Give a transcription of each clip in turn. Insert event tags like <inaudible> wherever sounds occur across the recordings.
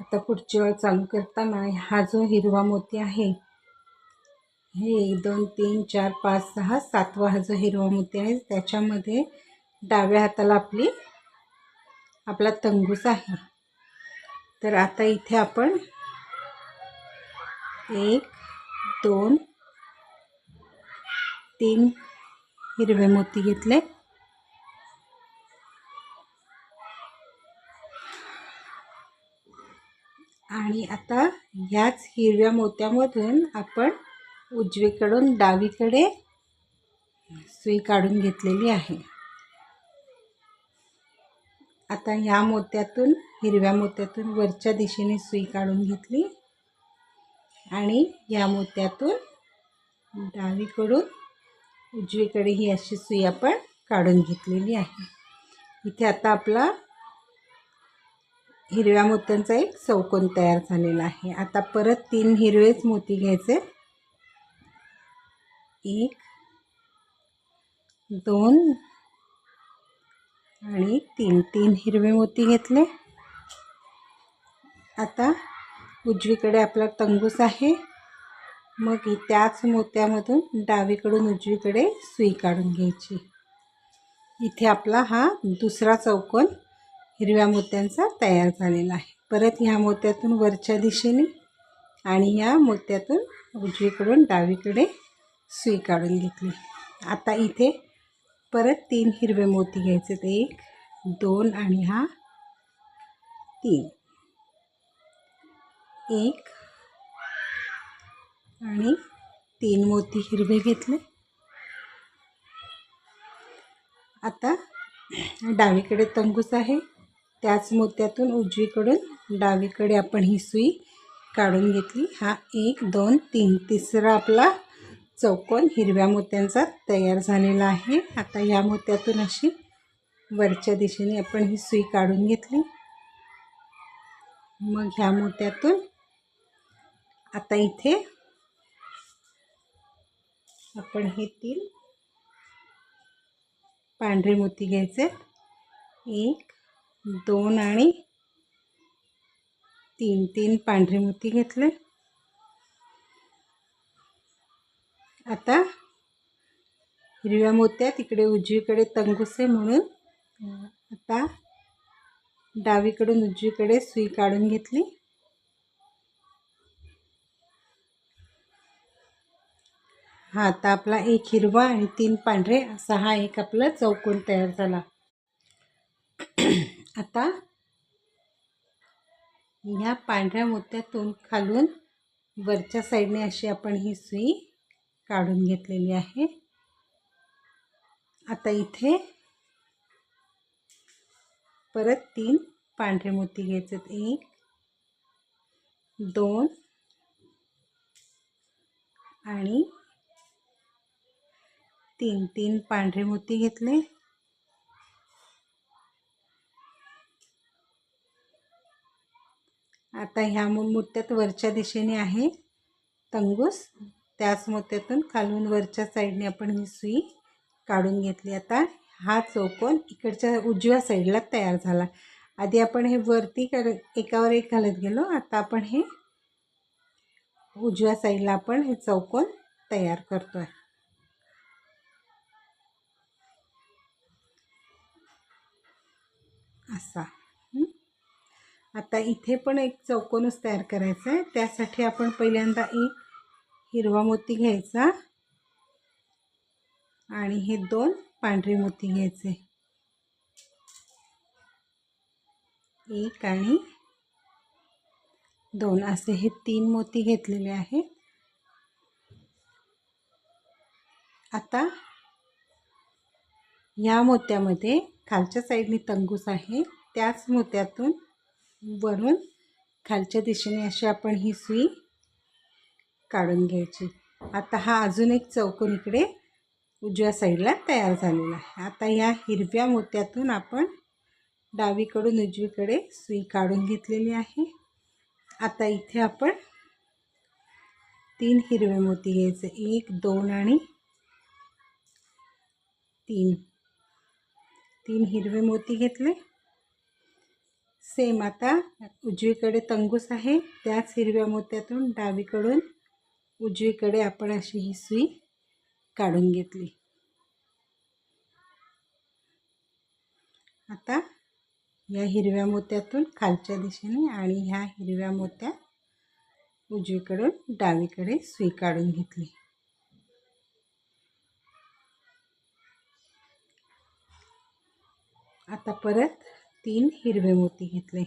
आता पुढची वेळ चालू करताना हा जो हिरवा मोती आहे हे एक दोन तीन चार पाच सहा सातवा हा जो हिरवा मोती आहे त्याच्यामध्ये डाव्या हाताला आपली आपला तंगूस आहे. तर आता इथे आपण एक दोन तीन हिरवे मोती घेतले. आणि आता ह्याच हिरव्या मोत्यामधून आपण उजवीकडून डावीकडे सुई काढून घेतलेली आहे. आता ह्या मोत्यातून हिरव्या मोत्यातून वरच्या दिशेने सुई काढून घेतली आणि या मोत्यातून डावीकडून उजवीकडे ही अशी सुई आपण काढून घेतलेली आहे. इथे आता आपला हिरव्या मोत्यांचा एक चौकोन तयार झालेला आहे. आता परत तीन हिरवेच मोती घ्यायचे. एक दोन आणि तीन. तीन हिरवे मोती घेतले. आता उजवीकडे आपला तंगूस आहे. मग त्याच मोत्यामधून डावीकडून उजवीकडे सुई काढून घ्यायची. इथे आपला हा दुसरा चौकोन हिरव्या मोत्यांचा तयार झालेला आहे. परत ह्या मोत्यातून वरच्या दिशेने आणि ह्या मोत्यातून उजवीकडून डावीकडे सुई काढून घेतली. आता इथे परत तीन हिरवे मोती घ्यायचे ते एक दोन आणि हा तीन. एक आणि तीन मोती हिरवे घेतले. आता डावीकडे तंगूस आहे. त्याच मोत्यातून उजवीकडून डावीकडे आपण ही सुई काढून घेतली. हा एक दोन तीन. तिसरा आपला चौकोन हिरव्या मोत्यांचा तयार झालेला आहे. आता या मोत्यातून अशी वरच्या दिशेने आपण ही सुई काढून घेतली. मग ह्या मोत्यातून आता इथे आपण हे तीन पांढरे मोती घ्यायचे. एक दोन आणि तीन तीन पांढरे मोती घेतले. आता हिरव्या मोत्या तिकडे उजवीकडे तंगुसे म्हणून. आता डावीकडून उजवीकडे सुई काढून घेतली. हा आता आपला एक हिरवा आणि तीन पांढरे असा हा एक आपला चौकोन तयार झाला. आता ह्या पांढऱ्या मोत्यातून खालून वरच्या साईडने अशी आपण ही सुई काढून घेतलेली आहे. आता इथे परत तीन पांढरे मोती घ्यायचे एक दोन आणि तीन. तीन पांढरे मोती घेतले. आता ह्या मोत्यात वरच्या दिशेने आहे तंगूस. त्याच मोत्यातून खालून वरच्या साईडने आपण ही सुई काढून घेतली. आता हा चौकोन इकडच्या उजव्या साईडला तयार झाला. आधी आपण हे वरती कर एकावर एक घालत गेलो. आता आपण हे उजव्या साईडला आपण हे चौकोन तयार करतो आहे असा. आता इथे पण एक चौकोनच तयार करायचा आहे. त्यासाठी आपण पहिल्यांदा एक हिरवा मोती घ्यायचा आणि हे दोन पांढरे मोती घ्यायचे. एक आणि दोन. असे हे तीन मोती घेतलेले आहेत. आता या मोत्यामध्ये खालच्या साईडने तंगूस आहे. त्याच मोत्यातून वरून खालच्या दिशेने अशी आपण ही सुई काढून घ्यायची. आता हा अजून एक चौकोन इकडे उजव्या साईडला तयार झालेला आहे. आता या हिरव्या मोत्यातून आपण डावीकडून उजवीकडे सुई काढून घेतलेली आहे. आता इथे आपण तीन हिरवे मोती घ्यायचे. एक दोन आणि तीन. तीन हिरवे मोती घेतले. सेम आता. उजवीकडे तंगूस आहे. त्याच हिरव्या मोत्यातून डावीकडून उजवीकडे आपण अशी ही सुई काढून घेतली. आता या हिरव्या मोत्यातून खालच्या दिशेने आणि ह्या हिरव्या मोत्या उजवीकडून डावीकडे सुई काढून घेतली. आता परत तीन हिरवे मोती घेतले.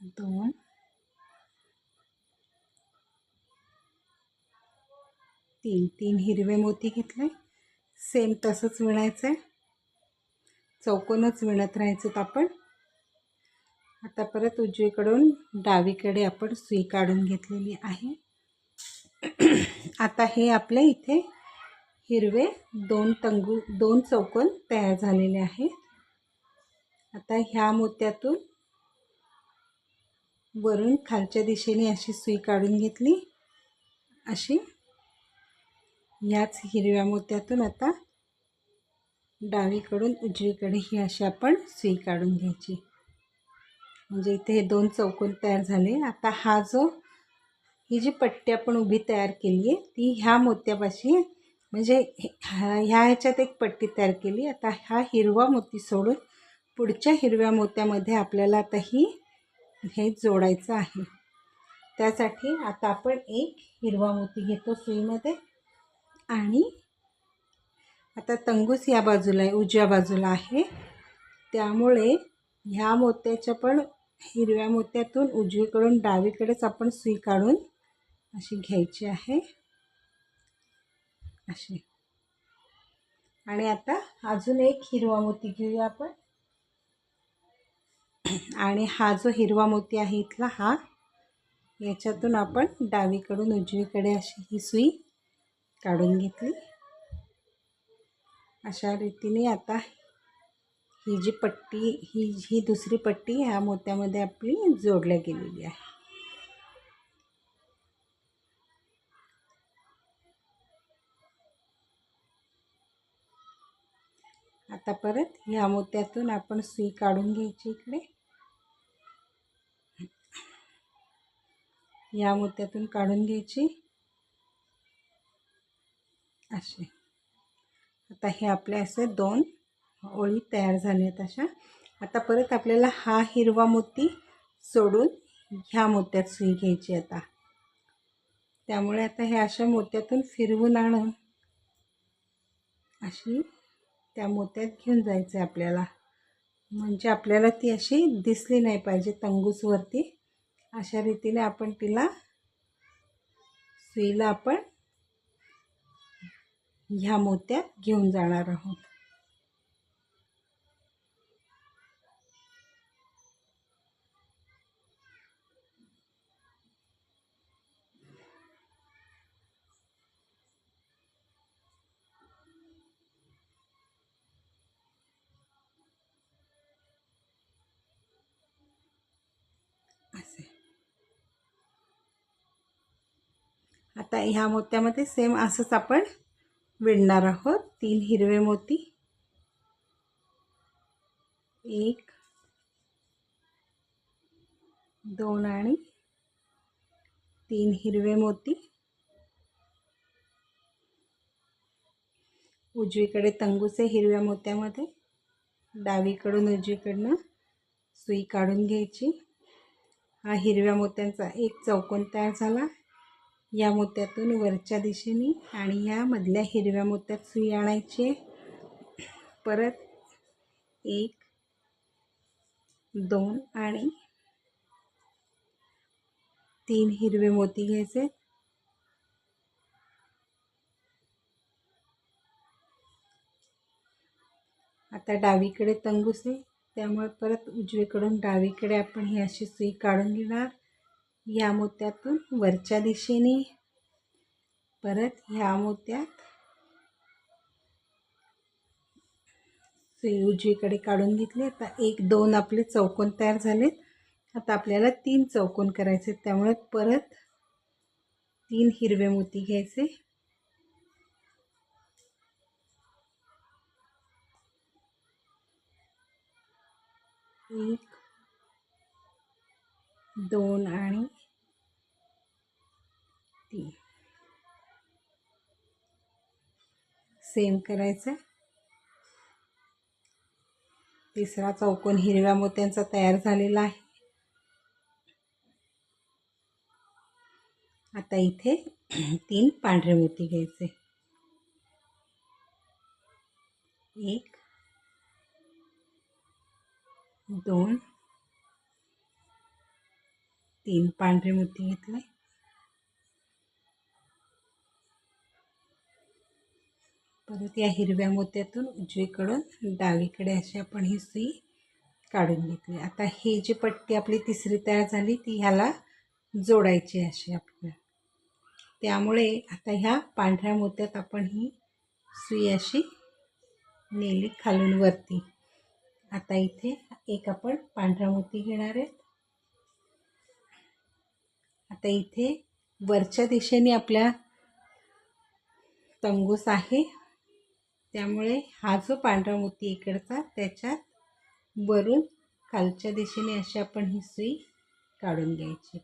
दोन. तीन तीन हिरवे मोती घेतले. सेम तसंच विणायचं आहे चौकोनच विणत राहायचं आपण. आता परत उजवीकडून डावीकडे आपण सुई काढून घेतलेली आहे. आता हे आपले इथे हिरवे दोन तंगू दोन चौकोन तयार झालेले आहेत. आता ह्या मोत्यातून वरून खालच्या दिशेने अशी सुई काढून घेतली. अशी याच हिरव्या मोत्यातून आता डावीकडून उजवीकडे ही अशी आपण सुई काढून घ्यायची. म्हणजे इथे हे दोन चौकोन तयार झाले. आता हा जो ही जी पट्टी आपण उभी तयार केली आहे ती ह्या मोत्यापाशी म्हणजे ह्या ह्याच्यात एक पट्टी तयार केली. आता हा हिरवा मोती सोडून पुढच्या हिरव्या मोत्यामध्ये आपल्याला आता ही हे जोडायचं आहे. त्यासाठी आता आपण एक हिरवा मोती घेतो सुईमध्ये आणि आता तंगूस या बाजूला आहे उजव्या बाजूला आहे. त्यामुळे ह्या मोत्याच्या पण हिरव्या मोत्यातून उजवीकडून डावीकडेच आपण सुई काढून अशी घ्यायची आहे. अशी. आणि आता अजून एक हिरवा मोती घेऊया आपण. आणि हा जो हिरवा मोती आहे इथला हा याच्यातून आपण डावीकडून उजवीकडे अशी ही सुई काढून घेतली. अशा रीतीने आता ही जी पट्टी ही ही दुसरी पट्टी ह्या मोत्यामध्ये आपली जोडल्या गेलेली आहे. आता परत ह्या मोत्यातून आपण सुई काढून घ्यायची इकडे. या मोत्यातून काढून घ्यायची. असे आता हे आपले असे दोन ओळी तयार झाल्यात अशा. आता परत आपल्याला हा हिरवा मोती सोडून ह्या मोत्यात सुई घ्यायची आता. त्यामुळे आता हे अशा मोत्यातून फिरवून आणून अशी त्या मोत्यात घेऊन जायचं आहे आपल्याला. म्हणजे आपल्याला ती अशी दिसली नाही पाहिजे तंगूसवरती. अशा रीतीने आपण तिला सुईला आपण ह्या मोत्यात घेऊन जाणार आहोत. आता ह्या मोत्यामध्ये सेम असंच आपण विणणार आहोत. तीन हिरवे मोती. एक दोन आणि तीन हिरवे मोती. उजवीकडे तंगूचे हिरव्या मोत्यामध्ये डावीकडून उजवीकडनं सुई काढून घ्यायची. हा हिरव्या मोत्यांचा एक चौकोन तयार झाला. या मोत्यातून वरच्या दिशेने आणि या मधल्या हिरव्या मोत्यात सुई आणायचे परत एक दोन आणि तीन हिरवे मोती घ्यायचे आता डावीकडे तंगूस आहे त्यामुळे परत उजवीकडून डावीकडे आपण ही अशी सुई काढून घेणार. ह्या मोत्यातून वरच्या दिशेने. परत ह्या मोत्यात उजवीकडे काढून घेतले. आता एक दोन आपले चौकोन तयार झालेत. आता आपल्याला तीन चौकोन करायचे त्यामुळे परत तीन हिरवे मोती घ्यायचे. एक दोन आणि सेम करायचं तिसरा चौकोन हिरव्या मोत्यांचा तयार झालेला आहे. आता इथे <clears throat> तीन पांढरे मोती घ्यायचे. एक दोन तीन पांढरे मोती घेतले. परत या हिरव्या मोत्यातून उजवीकडून डावीकडे अशी आपण ही सुई काढून घेतली. आता ही जी पट्टी आपली तिसरी तयार झाली ती ह्याला जोडायची अशी आपल्याला त्यामुळे आता ह्या पांढऱ्या मोत्यात आपण ही सुई अशी नेली खालून वरती. आता इथे एक आपण पांढरा मोती घेणार आहेत आता इथे वरच्या दिशेने आपल्या तंगूस आहे. त्यामुळे हा जो पांढरा मोती इकडचा त्याच्यात वरून खालच्या दिशेने अशी आपण ही सुई काढून घ्यायची.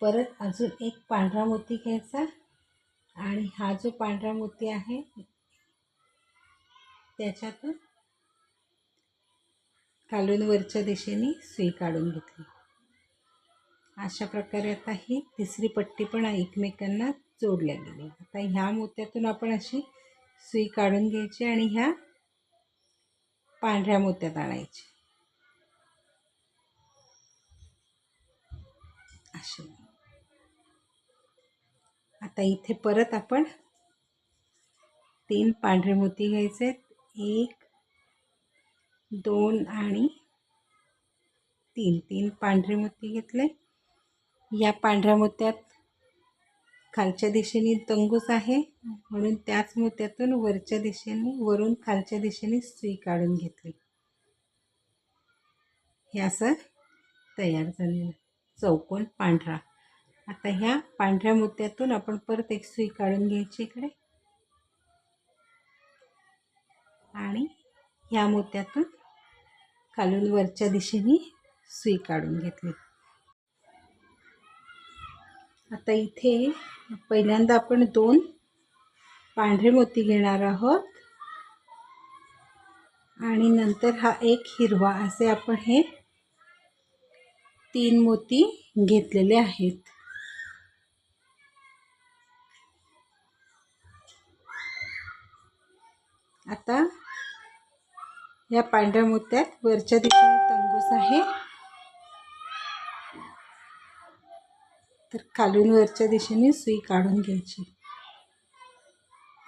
परत अजून एक पांढरा मोती घ्यायचा आणि हा जो पांढरा मोती आहे त्याच्यातून खालून वरच्या दिशेने सुई काढून घेतली. अशा प्रकारे आता ही तिसरी पट्टी पण एकमेकांना जोडल्या गेली. आता ह्या मोत्यातून आपण अशी सुई काढून घ्यायची आणि ह्या पांढऱ्या मोत्यात आणायची. अशी. आता इथे परत आपण तीन पांढरे मोती घ्यायचे एक दोन आणि तीन. तीन पांढरे मोती घेतले. या पांढऱ्या मोत्यात खालच्या दिशेने तंगूस आहे. म्हणून त्याच मोत्यातून वरच्या दिशेने वरून खालच्या दिशेने सुई काढून घेतली. हे असं तयार झालेलं चौकोन पांढरा. आता ह्या पांढऱ्या मोत्यातून आपण परत एक सुई काढून घ्यायची इकडे. आणि ह्या मोत्यातून खालून वरच्या दिशेने सुई काढून घेतली. आता इथे पहिल्यांदा आपण दोन पांढरे मोती घेणार आहोत. आणि नंतर हा एक हिरवा असे आपण हे तीन मोती घेतलेले आहेत. आता या पांढऱ्या मोत्यात वरच्या दिशेने तंगूस आहे. तर खालून वरच्या दिशेने सुई काढून घ्यायची.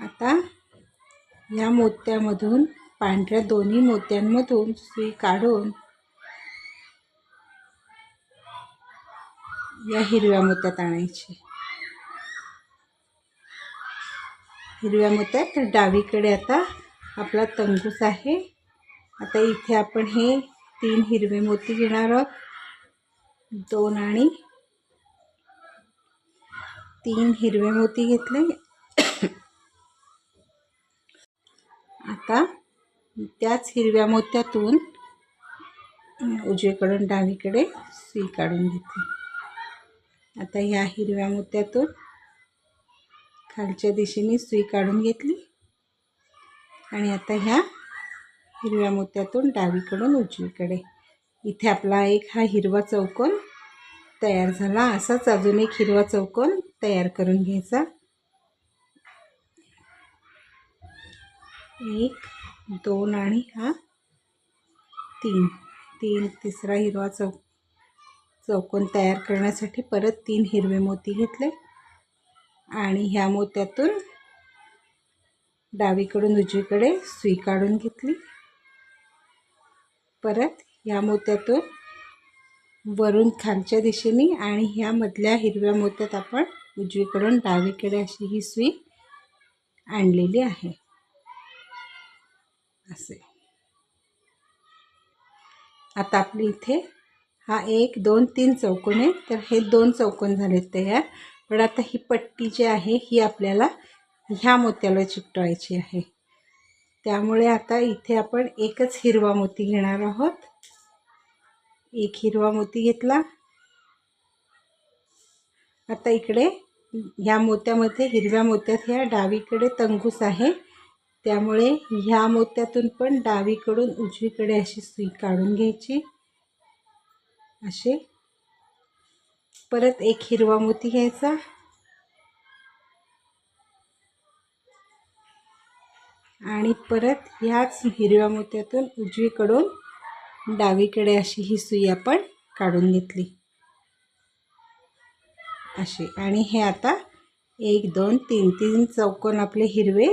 आता या मोत्यामधून पांढऱ्या दोन्ही मोत्यांमधून सुई काढून या हिरव्या मोत्यात आणायची. हिरव्या मोत्यात डावीकडे आता आपला तंगूस आहे. आता इथे आपण हे तीन हिरवे मोती घेणार आहोत. दोन आणि तीन हिरवे मोती घेतले. आता त्याच हिरव्या मोत्यातून उजवीकडून डावीकडे सुई काढून घेतली आता ह्या हिरव्या मोत्यातून खालच्या दिशेने सुई काढून घेतली. आणि आता ह्या हिरव्या मोत्यातून डावीकडून उजवीकडे. इथे आपला एक हा हिरवा चौकोन तयार झाला. असाच अजून एक हिरवा चौकोन तयार करून घ्यायचा. एक दोन आणि हा तीन. तीन तिसरा हिरवा चौ चौकोन तयार करण्यासाठी परत तीन हिरवे मोती घेतले. आणि ह्या मोत्यातून डावीकडून उजवीकडे सुई काढून घेतली. परत ह्या मोत्यातून वरून खालच्या दिशेने आणि ह्या मधल्या हिरव्या मोत्यात आपण उजवीकडून डावीकडे अशी ही सुई आणलेली आहे. असे. आता आपली इथे हा एक दोन तीन चौकोन आहे तर हे दोन चौकोन झाले तयार. पण आता ही पट्टी जी आहे ही आपल्याला ह्या मोत्याला चिकटवायची आहे. त्यामुळे आता इथे आपण एकच हिरवा मोती घेणार आहोत. एक हिरवा मोती घेतला. आता इकडे ह्या मोत्यामध्ये हिरव्या मोत्यात ह्या डावीकडे तंगूस आहे. त्यामुळे ह्या मोत्यातून पण डावीकडून उजवीकडे अशी सुई काढून घ्यायची. असे. परत एक हिरवा मोती घ्यायचा. आणि परत ह्याच हिरव्या मोत्यातून उजवीकडून डावीकडे अशी ही सुई आपण काढून घेतली. अशी. आणि हे आता एक दोन तीन तीन चौकोन आपले हिरवे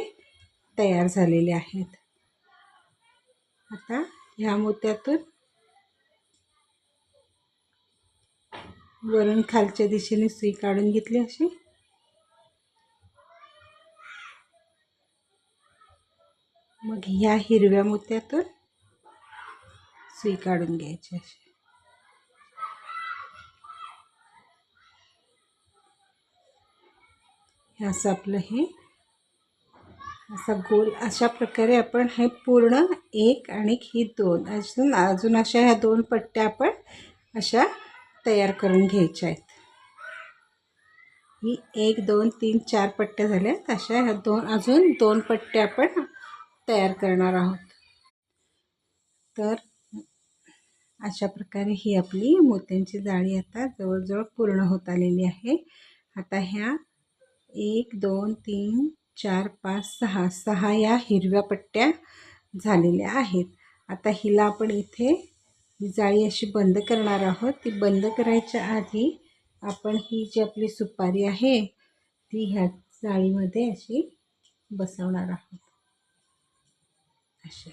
तयार झालेले आहेत. आता ह्या मोत्यातून वरून खालच्या दिशेने सुई काढून घेतली अशी. मग ह्या हिरव्या मोत्यातून सुई काढून घ्यायची अशी. हे असं आपलं हे. असा गोल अशा प्रकारे आपण हे पूर्ण एक आणि ही दोन अजून अजून अशा ह्या दोन पट्ट्या आपण अशा तयार करून घ्यायच्या आहेत. ही एक दोन तीन चार पट्ट्या झाल्या अशा ह्या दोन अजून दोन पट्ट्या आपण तयार करणार आहोत. तर अशा प्रकारे ही आपली मोत्यांची जाळी आता जवळजवळ पूर्ण होत आलेली आहे. आता ह्या एक दोन तीन चार पाच सहा सहा या हिरव्या पट्ट्या झालेल्या आहेत. आता हिला आपण इथे ही जाळी अशी बंद करणार आहोत. ती बंद करायच्या आधी आपण ही जी आपली सुपारी आहे ती ह्या जाळीमध्ये अशी बसवणार आहोत. अशी.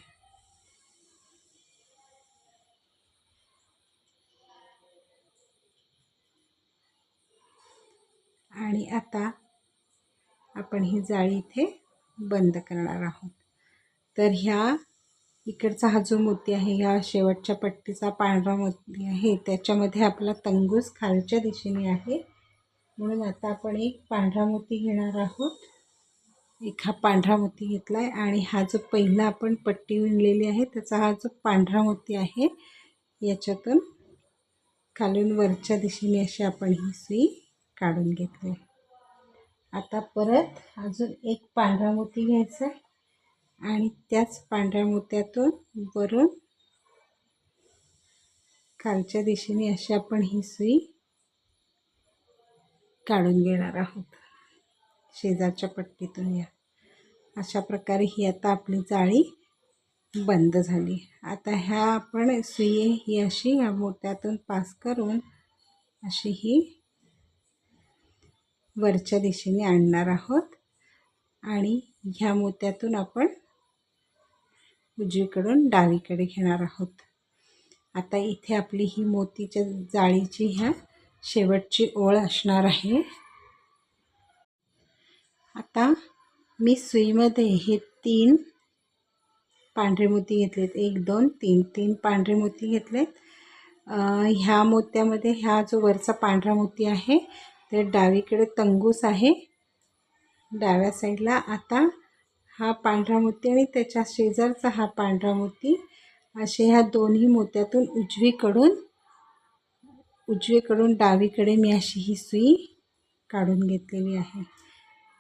आणि आता आपण ही जाळी इथे बंद करणार आहोत. तर ह्या इकडचा हा जो मोती आहे ह्या शेवटच्या पट्टीचा पांढरा मोती आहे त्याच्यामध्ये आपला तंगूस खालच्या दिशेने आहे. म्हणून आता आपण एक पांढरा मोती घेणार आहोत. एक हा पांढरा मोती घेतला आहे आणि हा जो पहिला आपण पट्टी विणलेली आहे त्याचा हा जो पांढरा मोती आहे याच्यातून खालून वरच्या दिशेने अशी आपण ही सुई काढून घेतली. आहे आता परत अजून एक पांढरा मोती घ्यायचा आणि त्याच पांढऱ्या मोत्यातून वरून खालच्या दिशेने अशी आपण ही सुई काढून घेणार आहोत. शेजारच्या पट्टीतून या. अशा प्रकारे ही आता आपली जाळी बंद झाली. आता ह्या आपण सुई ही अशी या मोत्यातून पास करून अशी ही वरच्या दिशेने आणणार आहोत. आणि ह्या मोत्यातून आपण उजवीकडून डावीकडे घेणार आहोत. आता इथे आपली ही मोतीच्या जाळीची ह्या शेवटची ओळ असणार आहे. आता मी सुईमध्ये हे तीन पांढरे मोती घेतलेत. एक दोन तीन तीन पांढरे मोती घेतलेत ह्या मोत्यामध्ये ह्या जो वरचा पांढरा मोती आहे ते डावीकडे तंगूस आहे. डाव्या साईडला आता हा पांढरा मोती आणि त्याच्या शेजारचा हा पांढरा मोती असे ह्या दोन्ही मोत्यातून उजवीकडून उजवीकडून डावीकडे मी अशी ही सुई काढून घेतलेली आहे.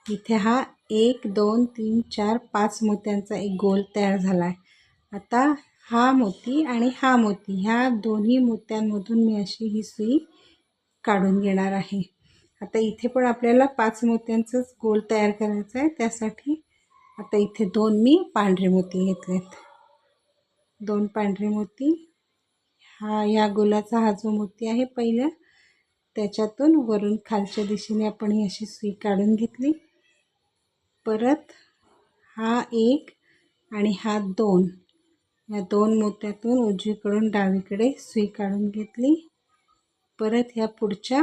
इथे हा एक दोन तीन चार पाच मोत्यांचा एक गोल तयार झाला आहे आता हा मोती आणि हा मोती ह्या दोन्ही मोत्यांमधून मी अशी ही सुई काढून घेणार आहे. आता इथे पण आपल्याला पाच मोत्यांचंच गोल तयार करायचं आहे. त्यासाठी आता इथे दोन मी पांढरे मोती घेतलेत. दोन पांढरे मोती. हा या गोलाचा हा जो मोती आहे पहिल्या त्याच्यातून वरून खालच्या दिशेने आपण ही अशी सुई काढून घेतली. परत हा एक आणि हा दोन. या दोन मोत्यातून उजवीकडून डावीकडे सुई काढून घेतली. परत ह्या पुढच्या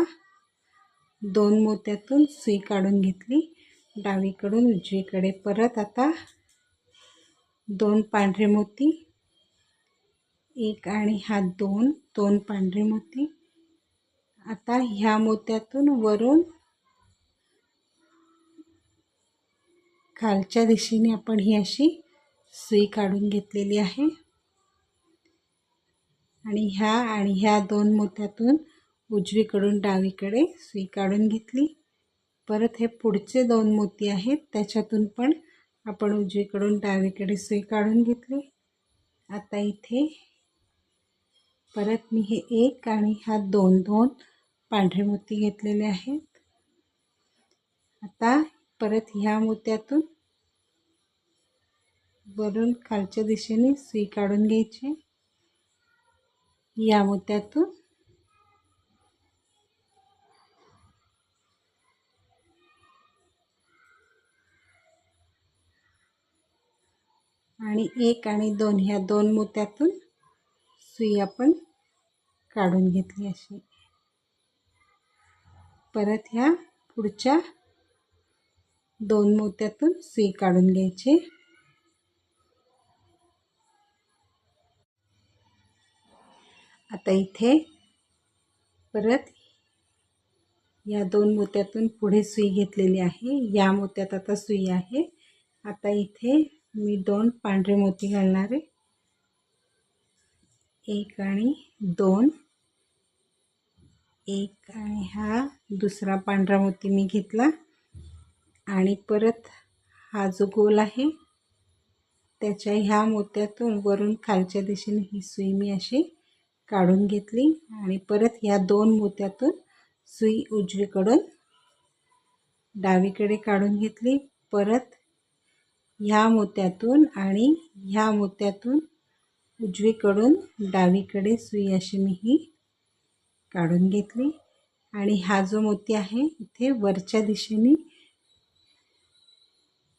दोन मोत्यातून सुई काढून घेतली. डावीकडून उजवीकडे परत आता दोन पांढरे मोती. एक आणि हा दोन दोन पांढरे मोती. आता ह्या मोत्यातून वरून खालच्या दिशेने आपण ही अशी सुई काढून घेतलेली आहे. आणि ह्या आणि ह्या दोन मोत्यातून उजवीकडून डावीकडे सुई काढून घेतली. परत हे पुढचे दोन मोती आहेत त्याच्यातून पण आपण उजवीकडून डावीकडे सुई काढून घेतली. आता इथे परत मी हे एक आणि हा दोन दोन पांढरे मोती घेतलेले आहेत. आता परत ह्या मोत्यातून वरून खालच्या दिशेने सुई काढून घ्यायची. या मोत्यातून आणि एक आणि दोन ह्या दोन मोत्यातून सुई आपण काढून घेतली अशी. परत ह्या पुढच्या दोन मोत्यातून सुई काढून घ्यायची. आता इथे परत या दोन मोत्यातून पुढे सुई घेतलेली आहे. या मोत्यात आता सुई आहे. आता इथे मी दोन पांढरे मोती घालणार आहे. एक आणि दोन. एक आणि हा दुसरा पांढरा मोती मी घेतला. आणि परत हा जो गोल आहे त्याच्या ह्या मोत्यातून वरून खालच्या दिशेने ही सुई मी अशी काढून घेतली. आणि परत ह्या दोन मोत्यातून सुई उजवीकडून डावीकडे काढून घेतली. परत ह्या मोत्यातून आणि ह्या मोत्यातून उजवीकडून डावीकडे सुई अशी मी ही काढून घेतली. आणि हा जो मोती आहे इथे वरच्या दिशेने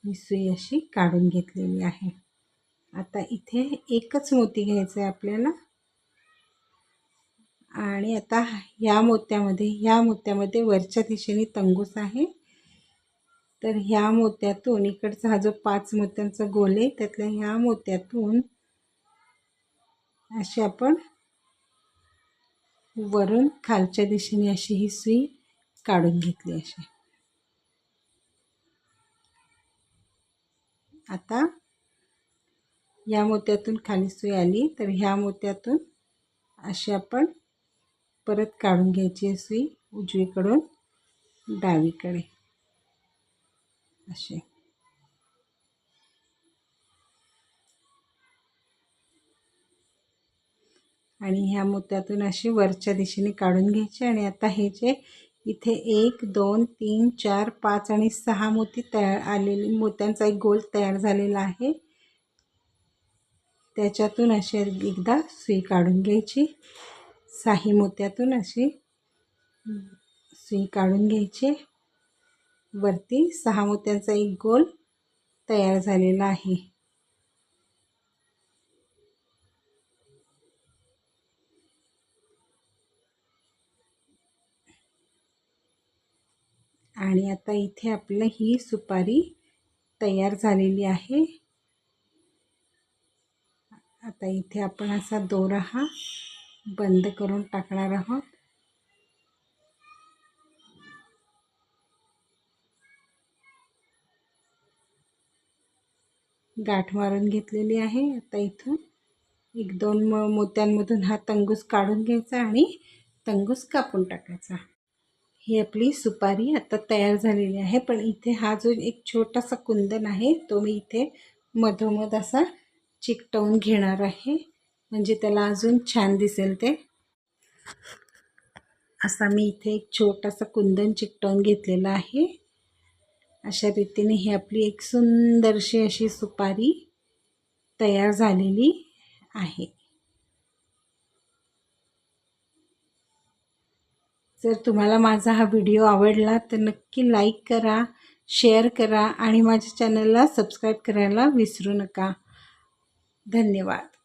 मी सुई अशी काढून घेतलेली आहे. आता इथे एकच मोती घ्यायचं आहे आपल्याला. आणि आता ह्या मोत्यामध्ये ह्या मोत्यामध्ये वरच्या दिशेने तंगूस आहे. तर ह्या मोत्यातून इकडचा हा जो पाच मोत्यांचा गोल आहे त्यातल्या ह्या मोत्यातून अशी आपण वरून खालच्या दिशेने अशी ही सुई काढून घेतली अशी. आता या मोत्यातून खाली सुई आली तर ह्या मोत्यातून अशी आपण परत काढून घ्यायची सुई उजवीकडून डावीकडे. असे आणि ह्या मोत्यातून अशी वरच्या दिशेने काढून घ्यायचे आणि आता हे जे इथे एक दोन तीन चार पाच आणि सहा मोती तयार आलेली मोत्यांचा एक गोल तयार झालेला आहे. त्याच्यातून अशी एकदा सुई काढून घ्यायची. साही मोत्यातून अशी सुई काढून घ्यायची. वरती सहा मोत्यांचा एक गोल तयार झालेला आहे. आणि आता इथे आपलं ही सुपारी तयार झालेली आहे. आता इथे आपण असा दोरा हा बंद करून टाकणार आहोत. गाठ मारून घेतलेली आहे. आता इथून एक दोन म मोत्यांमधून हा तंगूस काढून घ्यायचा आणि तंगूस कापून टाकायचा. ही आपली सुपारी आता तयार झालेली आहे. पण इथे हा जो एक छोटासा कुंदन आहे तो मी इथे मधोमध असा चिकटवून घेणार आहे. म्हणजे त्याला अजून छान दिसेल ते. असा मी इथे एक छोटासा कुंदन चिकटवून घेतलेला आहे. अशा रीतीने ही आपली एक सुंदरशी अशी सुपारी तयार झालेली आहे. जर तुम्हाला माझा हा व्हिडिओ आवडला तर नक्की लाईक करा शेअर करा आणि माझ्या चॅनलला सबस्क्राईब करायला विसरू नका. धन्यवाद.